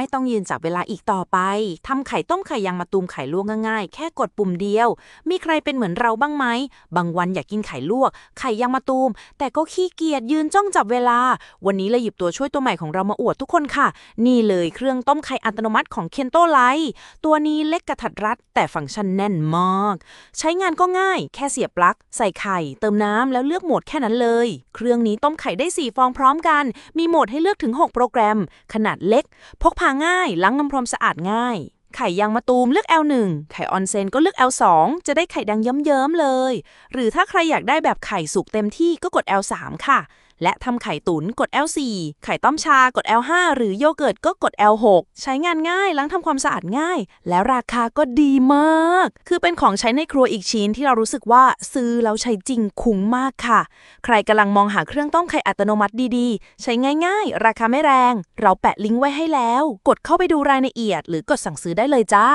ไม่ต้องยืนจับเวลาอีกต่อไป ทำไข่ต้มไข่ยางมะตูมไข่ลวกง่ายๆ แค่กดปุ่มเดียว มีใครเป็นเหมือนเราบ้างไหม บางวันอยากกินไข่ลวก ไข่ยางมะตูม แต่ก็ขี้เกียจยืนจ้องจับเวลา วันนี้เลยหยิบตัวช่วยตัวใหม่ของเรามาอวดทุกคนค่ะ นี่เลยเครื่องต้มไข่อัตโนมัติของเคนโตไลตัวนี้เล็กกระทัดรัด แต่ฟังก์ชันแน่นมาก ใช้งานก็ง่าย แค่เสียบปลั๊ก ใส่ไข่ เติมน้ำแล้วเลือกโหมดแค่นั้นเลย เครื่องนี้ต้มไข่ได้4ฟองพร้อมกัน มีโหมดให้เลือกถึง 6 โปรแกรม ขนาดเล็ก พกพาาง่ายล้างน้ำพรมสะอาดง่าย ไข่ยางมะตูมเลือก L1 ไข่ออนเซนก็เลือก L2 จะได้ไข่ดังเยิ้มๆเลย หรือถ้าใครอยากได้แบบไข่สุกเต็มที่ก็กด L3 ค่ะ และทำไข่ตุ๋นกด L4 ไข่ต้มชากด L5 หรือโยเกิร์ตก็กด L6 ใช้งานง่ายล้างทำความสะอาดง่าย แล้วราคาก็ดีมาก คือเป็นของใช้ในครัวอีกชิ้นที่เรารู้สึกว่าซื้อแล้วใช้จริงคุ้มมากค่ะ ใครกำลังมองหาเครื่องต้มไข่อัตโนมัติดีๆ ใช้ง่ายๆ ราคาไม่แรง เราแปะลิงก์ไว้ให้แล้ว กดเข้าไปดูรายละเอียด หรือกดสั่งซื้อได้เลยจ้า